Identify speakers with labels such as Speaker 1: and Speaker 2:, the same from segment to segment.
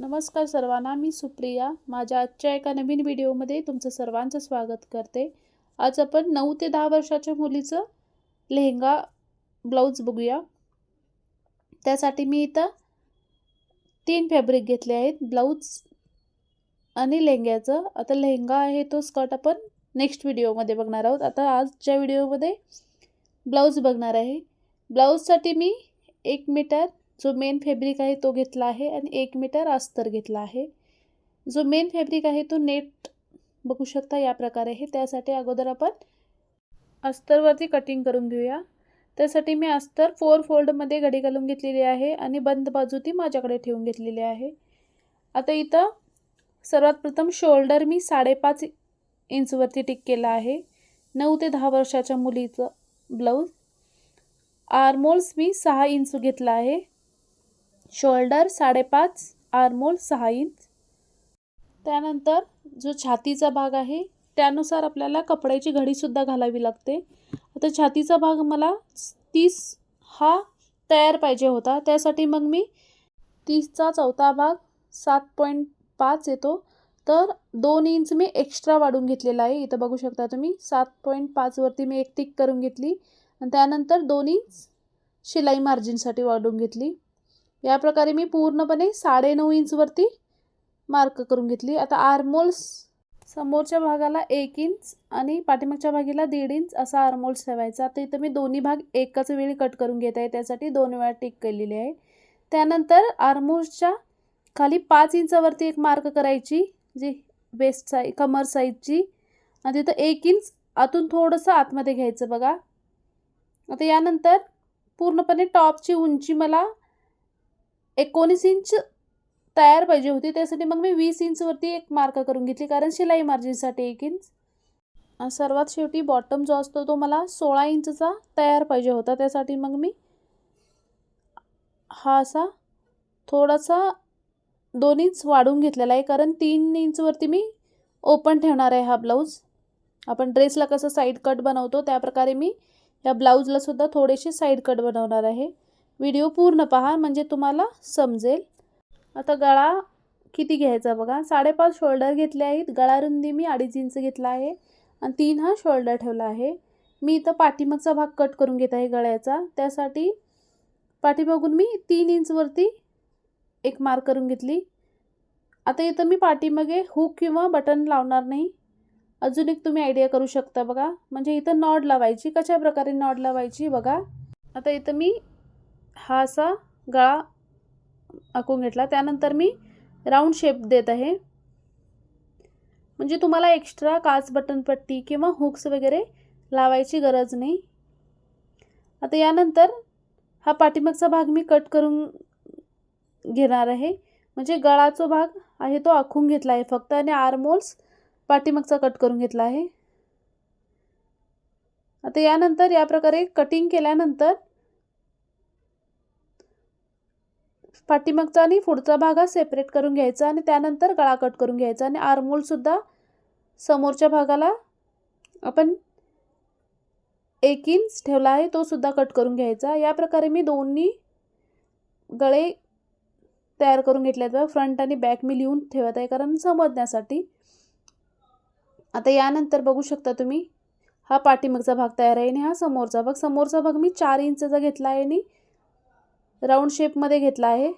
Speaker 1: नमस्कार सर्वांना मी सुप्रिया. माझ्या आजच्या एका नवीन व्हिडिओमध्ये तुमचं सर्वांचं स्वागत करते. आज आपण नऊ ते दहा वर्षाच्या मुलीचं लेहंगा ब्लाऊज बघूया. त्यासाठी मी इथं तीन फॅब्रिक घेतले आहेत ब्लाऊज आणि लेहंग्याचं. आता लेहंगा आहे तो स्कर्ट आपण नेक्स्ट व्हिडिओमध्ये बघणार आहोत. आता आजच्या व्हिडिओमध्ये ब्लाऊज बघणार आहे. ब्लाऊजसाठी मी एक मीटर जो मेन फॅब्रिक आहे तो घेतला आहे आणि एक मीटर अस्तर घेतला आहे. जो मेन फॅब्रिक आहे तो नेट बघू शकता या प्रकारे आहे. त्यासाठी अगोदर आपण अस्तरवरती कटिंग करून घेऊया. त्यासाठी मी अस्तर फोर फोल्डमध्ये घडी घालून घेतलेली आहे आणि बंद बाजू ती माझ्याकडे ठेवून घेतलेली आहे. आता इथं सर्वात प्रथम शोल्डर मी साडेपाच इंचवरती टिक केला आहे. नऊ ते दहा वर्षाच्या मुलीचं ब्लाऊज आरमोल्स मी सहा इंच घेतला आहे. शोल्डर साडेपाच आरमोल सहा इंच. त्यानंतर जो छातीचा भाग आहे त्यानुसार आपल्याला कपड्याची घडीसुद्धा घालावी लागते. आता छातीचा भाग मला तीस हा तयार पाहिजे होता. त्यासाठी मग मी तीसचा चौथा भाग सात पॉईंट पाच येतो. तर दोन इंच मी एक्स्ट्रा वाढून घेतलेला आहे. इथं बघू शकता तुम्ही सात पॉईंट पाचवरती मी एक टिक करून घेतली. आणि त्यानंतर दोन इंच शिलाई मार्जिनसाठी वाढून घेतली. या प्रकारे मी पूर्णपणे साडेनऊ इंचवरती मार्क करून घेतली. आता आर्मोल्स समोरच्या भागाला एक इंच आणि पाठीमागच्या भागीला दीड इंच असा आर्मोल्स ठेवायचा. आता इथं मी दोन्ही भाग एकाच वेळी कट करून घेत आहे. त्यासाठी दोन वेळा टिक केलेली आहे. त्यानंतर आर्मोल्सच्या खाली पाच इंचावरती एक मार्क करायची जी वेस्ट साई कमर साईजची आणि तिथं एक इंच आतून थोडंसं आतमध्ये घ्यायचं बघा. आता यानंतर पूर्णपणे टॉपची उंची मला एकोणीस इंच तयार पाहिजे होती. त्यासाठी मग मी वीस इंचवरती एक मार्क करून घेतली. कारण शिलाई मार्जिनसाठी एक इंच सर्वात शेवटी बॉटम जो असतो तो मला सोळा इंचचा तयार पाहिजे होता. त्यासाठी मग मी हा असा थोडासा दोन इंच वाढून घेतलेला आहे. कारण तीन इंचवरती मी ओपन ठेवणार आहे हा ब्लाऊज आपण ड्रेसला कसं साईड कट बनवतो त्याप्रकारे मी या ब्लाऊजलासुद्धा थोडेसे साईड कट बनवणार आहे. व्हिडिओ पूर्ण पहा म्हणजे तुम्हाला समजेल. आता गळा किती घ्यायचा बघा. साडेपाच शोल्डर घेतले आहेत. गळा रुंदी मी अडीच इंच घेतला आहे. आणि तीन हा शोल्डर ठेवला आहे. मी इथं पाठीमागचा भाग कट करून घेत आहे गळ्याचा. त्यासाठी पाठीमागून मी तीन इंचवरती एक मार्क करून घेतली. आता इथं मी पाठीमागे हुक किंवा बटन लावणार नाही. अजून एक तुम्ही आयडिया करू शकता बघा. म्हणजे इथं नॉड लावायची. कशा प्रकारे नॉड लावायची बघा. आता इथं मी हा असा गळा आखून घेतला. त्यानंतर मी राऊंड शेप देत आहे. म्हणजे तुम्हाला एक्स्ट्रा काच बटन पट्टी किंवा हुक्स वगैरे लावायची गरज नाही. आता यानंतर हा पाठीमागचा भाग मी कट करून घेणार आहे. म्हणजे गळाचा भाग आहे तो आखून घेतला आहे. फक्त आणि आर्मोल्स पाठीमागचा कट करून घेतला आहे. आता यानंतर या प्रकारे कटिंग केल्यानंतर पाठीमागचा आणि पुढचा भाग हा सेपरेट करून घ्यायचा आणि त्यानंतर गळा कट करून घ्यायचा आणि आर्मोलसुद्धा समोरच्या भागाला आपण एक इंच ठेवला आहे तो सुद्धा कट करून घ्यायचा. या प्रकारे मी दोन्ही गळे तयार करून घेतले आहेत फ्रंट आणि बॅक मी लिहून ठेवत आहे कारण समजण्यासाठी. आता यानंतर बघू शकता तुम्ही हा पाठीमागचा भाग तयार आहे आणि हा समोरचा भाग. समोरचा भाग मी चार इंचचा घेतला आहे आणि राऊंड शेपमध्ये घेतला आहे.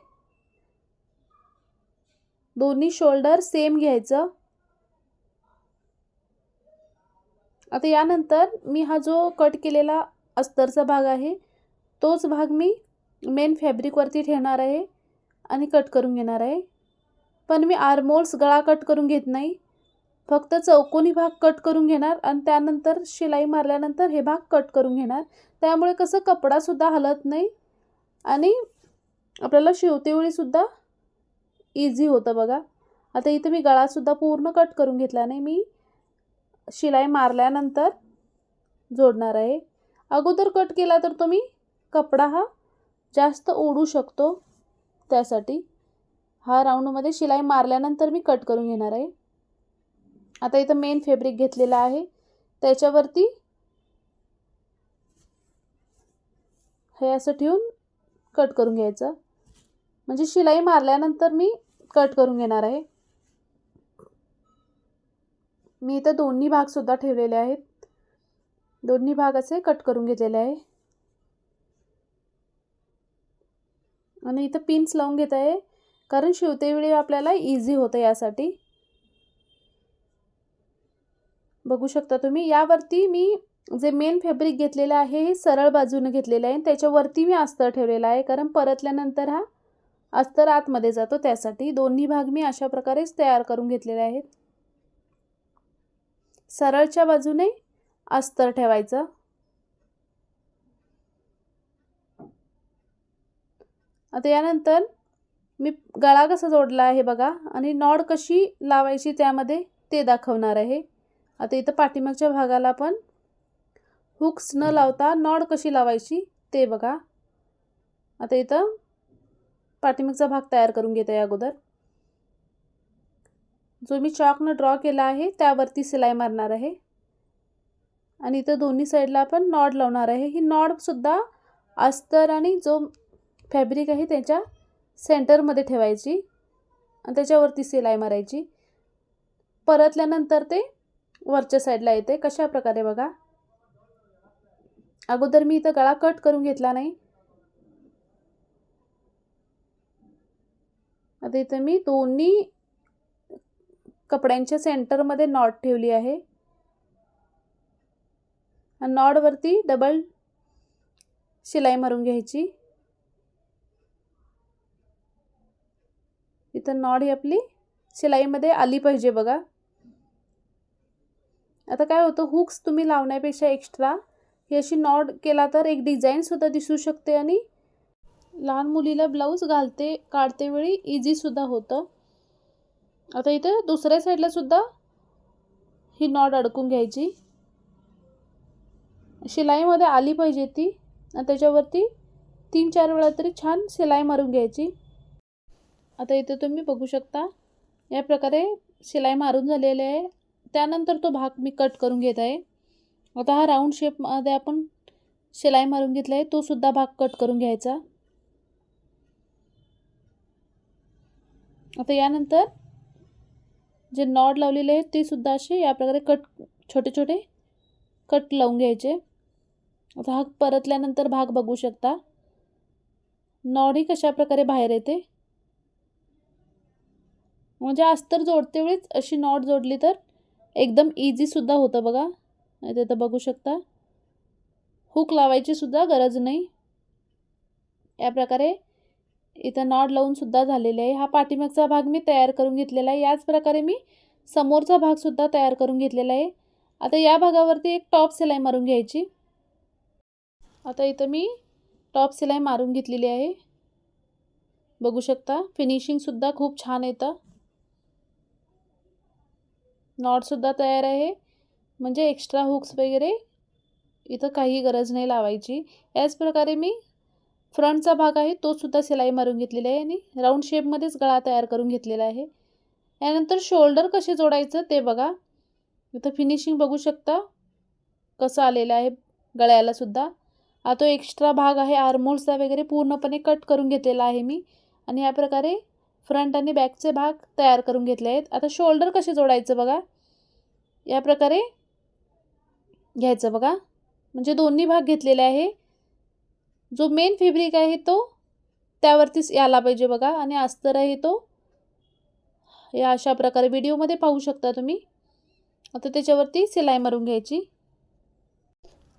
Speaker 1: दोन्ही शोल्डर सेम घ्यायचं. आता यानंतर मी हा जो कट केलेला अस्तरचा भाग आहे तोच भाग मी मेन फॅब्रिकवरती ठेवणार आहे आणि कट करून घेणार आहे. पण मी आर्मोल्स गळा कट करून घेत नाही. फक्त चौकोनी भाग कट करून घेणार आणि त्यानंतर शिलाई मारल्यानंतर हे भाग कट करून घेणार. त्यामुळे कसं कपडासुद्धा हलत नाही. आणि आपल्याला शिवतेवेळीसुद्धा इझी होतं बघा. आता इथं मी गळासुद्धा पूर्ण कट करून घेतला नाही मी शिलाई मारल्यानंतर जोडणार आहे. अगोदर कट केला तर तुम्ही कपडा हा जास्त ओढू शकतो त्यासाठी. हा राऊंडमध्ये शिलाई मारल्यानंतर मी कट करून घेणार आहे. आता इथं मेन फॅब्रिक घेतलेला आहे. त्याच्यावरती हे असं ठेवून कट करून घ्यायचं. म्हणजे शिलाई मारल्यानंतर मी कट करून घेणार आहे. मी इथं दोन्ही भागसुद्धा ठेवलेले आहेत. दोन्ही भाग असे कट करून घेतलेले आहे. आणि इथं पिन्स लावून घेत आहे. कारण शिवतेवेळी आपल्याला इझी होतं यासाठी. बघू शकता तुम्ही यावरती मी जे मेन फॅब्रिक घेतलेलं आहे हे सरळ बाजूने घेतलेलं आहे. त्याच्यावरती मी अस्तर ठेवलेला आहे कारण परतल्यानंतर हा अस्तर आतमध्ये जातो. त्यासाठी दोन्ही भाग मी अशा प्रकारेच तयार करून घेतलेले आहेत. सरळच्या बाजूने अस्तर ठेवायचं. आता यानंतर मी गळा कसा जोडला आहे बघा आणि नॉड कशी लावायची त्यामध्ये ते दाखवणार आहे. आता इथं पाठीमागच्या भागाला पण हुक्स न लावता नॉड कशी लावायची ते बघा. आता इथं पाठीमागचा भाग तयार करून घेते अगोदर. जो मी चॉकनं ड्रॉ केला आहे त्यावरती सिलाई मारणार आहे. आणि इथं दोन्ही साईडला आपण नॉड लावणार आहे. ही नॉडसुद्धा अस्तर आणि जो फॅब्रिक आहे त्याच्या सेंटरमध्ये ठेवायची आणि त्याच्यावरती सिलाई मारायची. परतल्यानंतर ते वरच्या साईडला येते. कशा प्रकारे बघा. अगोदर मी इथं गळा कट करून घेतला नाही. आता इथं मी दोन्ही कपड्यांच्या सेंटरमध्ये नॉट ठेवली आहे. नॉडवरती डबल शिलाई मारून घ्यायची. इथं नॉड ही आपली शिलाईमध्ये आली पाहिजे बघा. आता काय होतं हुक्स तुम्ही लावण्यापेक्षा एक्स्ट्रा ही अशी नॉड केला तर एक डिझाईनसुद्धा दिसू शकते आणि लहान मुलीला ब्लाऊज घालते काढते वेळी इझीसुद्धा होतं. आता इथे दुसऱ्या साईडला सुद्धा ही नॉड अडकून घ्यायची. शिलाईमध्ये आली पाहिजे ती आणि त्याच्यावरती तीन चार वेळा तरी छान शिलाई मारून घ्यायची. आता इथे तुम्ही बघू शकता या प्रकारे शिलाई मारून झालेली आहे. त्यानंतर तो भाग मी कट करून घेत आहे. आता हा राऊंड शेपमध्ये आपण शिलाई मारून घेतला आहे तो सुद्धा भाग कट करून घ्यायचा. आता यानंतर जे नॉड लावलेले आहेत ते सुद्धा असे या प्रकारे कट छोटे छोटे कट लावून घ्यायचे. आता हा परतल्यानंतर भाग बघू शकता. नॉडही कशा प्रकारे बाहेर येते? म्हणजे अस्तर जोडते वेळीच अशी नॉट जोडली तर एकदम इझीसुद्धा होतं बघा. इथे बघू शकता. हुक लावायची सुद्धा गरज नाही. या प्रकारे इथं नॉड लावून सुद्धा झालेले आहे. हा पाठीमागचा भाग मी तयार करून घेतलेला आहे. याच प्रकारे मी समोरचा भागसुद्धा तयार करून घेतलेला आहे. आता या भागावरती एक टॉप सिलाई मारून घ्यायची. आता इथं मी टॉप सिलाई मारून घेतलेली आहे. बघू शकता फिनिशिंगसुद्धा खूप छान येतं नॉटसुद्धा तयार आहे. म्हणजे एक्स्ट्रा हुक्स वगैरे इथं काही गरज नाही लावायची. याच प्रकारे मी फ्रंटचा भाग आहे तोसुद्धा सिलाई मारून घेतलेला आहे आणि राऊंड शेपमध्येच गळा तयार करून घेतलेला आहे. यानंतर शोल्डर कसे जोडायचं ते बघा. इथं फिनिशिंग बघू शकता कसं आलेलं आहे गळ्यालासुद्धा हा तो एक्स्ट्रा भाग आहे आर्मोल्सचा वगैरे पूर्णपणे कट करून घेतलेला आहे मी. आणि या प्रकारे फ्रंट आणि बॅकचे भाग तयार करून घेतले आहेत. आता शोल्डर कसे जोडायचं बघा. या प्रकारे घ्यायचं बघा. म्हणजे दोन्ही भाग घेतलेले आहे. जो मेन फॅब्रिक आहे तो त्यावरतीच यायला पाहिजे बघा. आणि अस्तर आहे तो. या अशा प्रकारे व्हिडिओमध्ये पाहू शकता तुम्ही. आता त्याच्यावरती सिलाई मारून घ्यायची.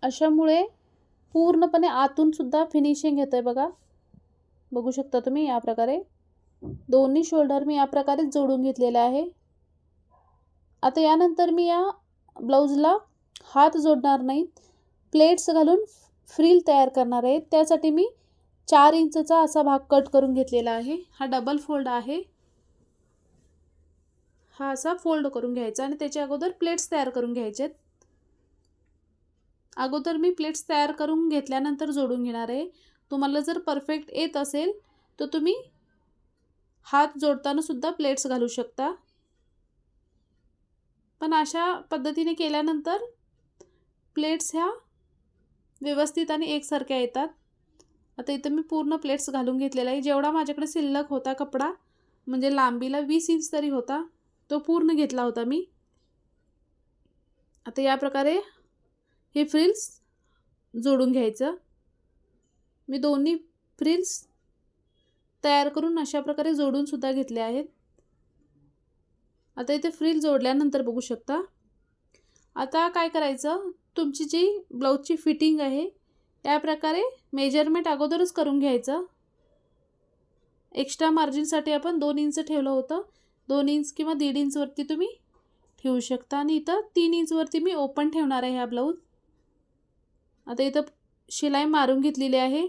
Speaker 1: अशामुळे पूर्णपणे आतूनसुद्धा फिनिशिंग येतं आहे बघा. बघू शकता तुम्ही या प्रकारे. दोन्ही शोल्डर मी या प्रकारेच जोडून घेतलेलं आहे. आता यानंतर मी या ब्लाऊजला हात जोडणार नाहीत. प्लेट्स घालून फ्रील तयार करणार आहे त्यासाठी मी चार इंचचा असा भाग कट करून घेतलेला आहे. हा डबल फोल्ड आहे. हा असा फोल्ड करून घ्यायचा आणि त्याच्या अगोदर प्लेट्स तयार करून घ्यायचे अगोदर मी प्लेट्स तयार करून घेतल्यानंतर जोडून घेणार आहे. तुम्हाला जर परफेक्ट येत असेल तर तुम्ही हात जोडताना सुद्धा प्लेट्स घालू शकता. पण अशा पद्धतीने केल्यानंतर प्लेट्स ह्या व्यवस्थित आणि एकसारख्या येतात. आता इथं मी पूर्ण प्लेट्स घालून घेतलेला आहे. जेवढा माझ्याकडे शिल्लक होता कपडा म्हणजे लांबीला वीस इंच तरी होता तो पूर्ण घेतला होता मी. आता या प्रकारे हे फ्रिल्स जोडून घ्यायचं. मी दोन्ही फ्रिल्स तयार करून अशा प्रकारे जोडूनसुद्धा घेतले आहेत. आता इथे फ्रिल जोडल्यानंतर बघू शकता. आता काय करायचं? तुमची जी ब्लाऊजची फिटिंग आहे त्याप्रकारे मेजरमेंट अगोदरच करून घ्यायचं. एक्स्ट्रा मार्जिनसाठी आपण दोन इंच ठेवलं होतं. दोन इंच किंवा दीड इंचवरती तुम्ही ठेवू शकता. आणि इथं तीन इंचवरती मी ओपन ठेवणार आहे हा ब्लाऊज. आता इथं शिलाई मारून घेतलेली आहे.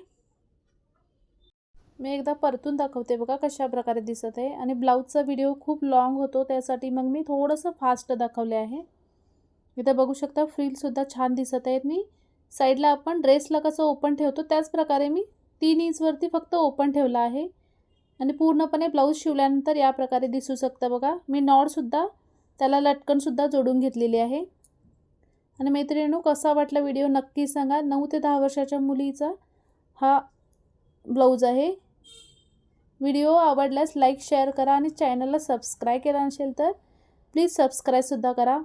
Speaker 1: मी एकदा परतून दाखवते बघा कशा प्रकारे दिसत आहे. आणि ब्लाऊजचा व्हिडिओ खूप लाँग होतो त्यासाठी मग मी थोडंसं फास्ट दाखवले आहे. इथं बघू शकता फ्रीलसुद्धा छान दिसत आहेत. मी साईडला आपण ड्रेसला कसं ओपन ठेवतो त्याच प्रकारे मी तीन इंचवरती फक्त ओपन ठेवला आहे. आणि पूर्णपणे ब्लाऊज शिवल्यानंतर या प्रकारे दिसू शकतं बघा. मी नॉडसुद्धा त्याला लटकनसुद्धा जोडून घेतलेली आहे. आणि मैत्रिणू कसा वाटला व्हिडिओ नक्की सांगा. नऊ ते दहा वर्षाच्या मुलीचा हा ब्लाऊज आहे. व्हिडिओ आवडल्यास लाईक शेअर करा आणि चॅनलला सबस्क्राईब केला नसेल तर प्लीज सबस्क्राईबसुद्धा करा.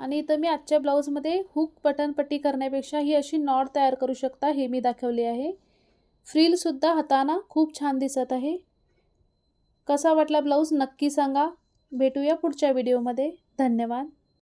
Speaker 1: आणि इथं मी आजच्या ब्लाऊजमध्ये हुक बटन पट्टी करण्यापेक्षा ही अशी नॉड तयार करू शकता हे मी दाखवले आहे. फ्रीलसुद्धा हाताना खूप छान दिसत आहे. कसा वाटला ब्लाऊज नक्की सांगा. भेटूया पुढच्या व्हिडिओमध्ये धन्यवाद.